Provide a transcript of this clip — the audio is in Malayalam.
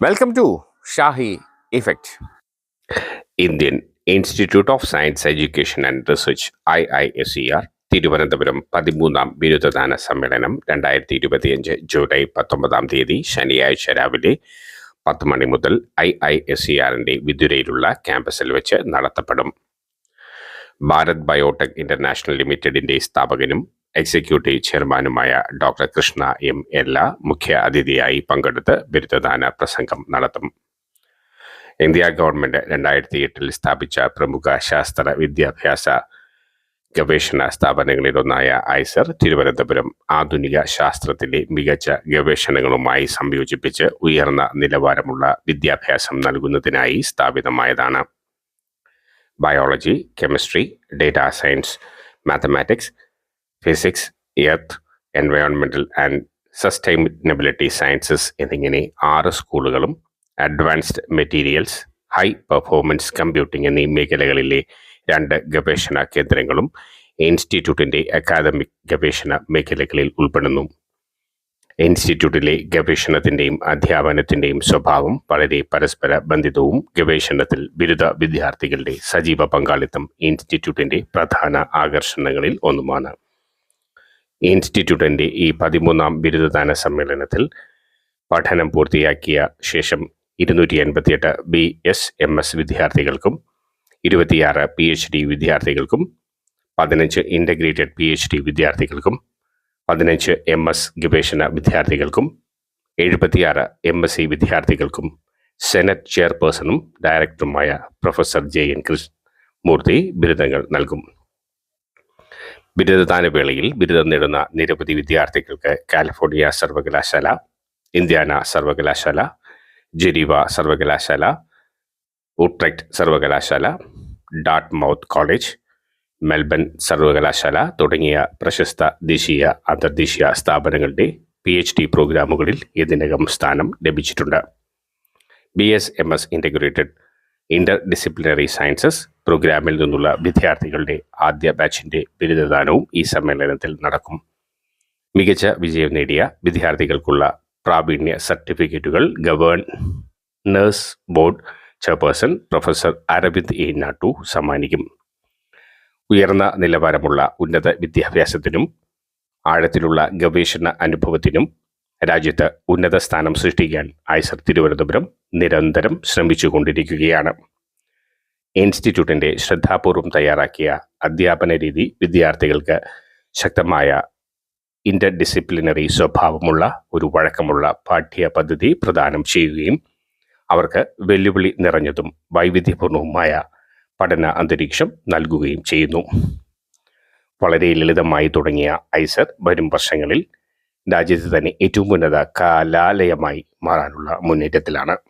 Welcome to Shahi effect Indian Institute of Science Education and Research I I S E R Thiruvananthapuram പതിമൂന്നാം ബിരുദദാന സമ്മേളനം രണ്ടായിരത്തി ഇരുപത്തിയഞ്ച് ജൂലൈ പത്തൊമ്പതാം തീയതി ശനിയാഴ്ച രാവിലെ പത്ത് മണി മുതൽ ഐ ഐ എസ് സി ആറിന്റെ വിദുരയിലുള്ള ക്യാമ്പസിൽ വെച്ച് നടത്തപ്പെടും. ഭാരത് ബയോടെക് ഇന്റർനാഷണൽ ലിമിറ്റഡിന്റെ സ്ഥാപകനും എക്സിക്യൂട്ടീവ് ചെയർമാനുമായ ഡോക്ടർ കൃഷ്ണ എം എല്ല മുഖ്യ അതിഥിയായി പങ്കെടുത്ത് ബിരുദദാന പ്രസംഗം നടത്തും. ഇന്ത്യ ഗവൺമെന്റ് രണ്ടായിരത്തി എട്ടിൽ സ്ഥാപിച്ച പ്രമുഖ ശാസ്ത്ര വിദ്യാഭ്യാസ ഗവേഷണ സ്ഥാപനങ്ങളിലൊന്നായ ഐസർ തിരുവനന്തപുരം ആധുനിക ശാസ്ത്രത്തിലെ മികച്ച ഗവേഷണങ്ങളുമായി സംയോജിപ്പിച്ച് ഉയർന്ന നിലവാരമുള്ള വിദ്യാഭ്യാസം നൽകുന്നതിനായി സ്ഥാപിതമായതാണ്. Biology chemistry data science mathematics physics earth എൻവയോൺമെന്റൽ and sustainability sciences എന്നിങ്ങനെ ആറ് സ്കൂളുകളും advanced materials high performance computing എന്നീ മേഖലകളിലെ രണ്ട് ഗവേഷണ കേന്ദ്രങ്ങളും ഇൻസ്റ്റിറ്റ്യൂട്ടിന്റെ അക്കാദമിക് ഗവേഷണ മേഖലകളിൽ ഉൾപ്പെടുന്നു. ഇൻസ്റ്റിറ്റ്യൂട്ടിലെ ഗവേഷണത്തിന്റെയും അധ്യാപനത്തിന്റെയും സ്വഭാവം വളരെ പരസ്പര ബന്ധിതവും ഗവേഷണത്തിൽ ബിരുദ വിദ്യാർത്ഥികളുടെ സജീവ പങ്കാളിത്തം ഇൻസ്റ്റിറ്റ്യൂട്ടിന്റെ പ്രധാന ആകർഷണങ്ങളിൽ ഒന്നുമാണ്. ഇൻസ്റ്റിറ്റ്യൂട്ടിന്റെ ഈ പതിമൂന്നാം ബിരുദദാന സമ്മേളനത്തിൽ പഠനം പൂർത്തിയാക്കിയ ശേഷം ഇരുന്നൂറ്റി എൺപത്തിയെട്ട് ബി എസ് എം എസ് വിദ്യാർത്ഥികൾക്കും ഇരുപത്തിയാറ് പി എച്ച് ഡി വിദ്യാർത്ഥികൾക്കും പതിനഞ്ച് ഇന്റഗ്രേറ്റഡ് പി എച്ച് ഡി വിദ്യാർത്ഥികൾക്കും പതിനഞ്ച് എം എസ് ഗവേഷണ വിദ്യാർത്ഥികൾക്കും എഴുപത്തിയാറ് എം എസ് സി വിദ്യാർത്ഥികൾക്കും സെനറ്റ് ചെയർപേഴ്സണും ഡയറക്ടറുമായ പ്രൊഫസർ ജെ എൻ കൃഷ്ണമൂർത്തി ബിരുദങ്ങൾ നൽകും. ബിരുദദാന വേളയിൽ ബിരുദം നേടുന്ന നിരവധി വിദ്യാർത്ഥികൾക്ക് കാലിഫോർണിയ സർവകലാശാല ഇന്ത്യാന സർവകലാശാല ജെരീവ സർവകലാശാല ഉട്രെക്ട് സർവകലാശാല ഡാട്ട് മൗത്ത് കോളേജ് മെൽബൺ സർവകലാശാല തുടങ്ങിയ പ്രശസ്ത ദേശീയ അന്തർദേശീയ സ്ഥാപനങ്ങളുടെ പി എച്ച് ഡി പ്രോഗ്രാമുകളിൽ ഇതിനകം സ്ഥാനം ലഭിച്ചിട്ടുണ്ട്. B S M S integrated interdisciplinary sciences പ്രോഗ്രാമിൽ നിന്നുള്ള വിദ്യാർത്ഥികളുടെ ആദ്യ ബാച്ചിന്റെ ബിരുദദാനവും ഈ സമ്മേളനത്തിൽ നടക്കും. മികച്ച വിജയം നേടിയ വിദ്യാർത്ഥികൾക്കുള്ള പ്രാവീണ്യ സർട്ടിഫിക്കറ്റുകൾ governors board chairperson professor Arvind A. Natu സമ്മാനിക്കും. ഉയർന്ന നിലവാരമുള്ള ഉന്നത വിദ്യാഭ്യാസത്തിനും ആഴത്തിലുള്ള ഗവേഷണ അനുഭവത്തിനും രാജ്യത്ത് ഉന്നത സ്ഥാനം സൃഷ്ടിക്കാൻ ഐസർ തിരുവനന്തപുരം നിരന്തരം ശ്രമിച്ചുകൊണ്ടിരിക്കുകയാണ്. ഇൻസ്റ്റിറ്റ്യൂട്ടിന്റെ ശ്രദ്ധാപൂർവം തയ്യാറാക്കിയ അധ്യാപന രീതി വിദ്യാർത്ഥികൾക്ക് ശക്തമായ ഇന്റർ ഡിസിപ്ലിനറി സ്വഭാവമുള്ള ഒരു വഴക്കമുള്ള പാഠ്യ പദ്ധതി പ്രദാനം ചെയ്യുകയും അവർക്ക് വെല്ലുവിളി നിറഞ്ഞതും വൈവിധ്യപൂർണവുമായ പഠന അന്തരീക്ഷം നൽകുകയും ചെയ്യുന്നു. വളരെ ലളിതമായി തുടങ്ങിയ ഐസർ വരും വർഷങ്ങളിൽ രാജ്യത്ത് തന്നെ ഏറ്റവും ഉന്നത കലാലയമായി മാറാനുള്ള മുന്നേറ്റത്തിലാണ്.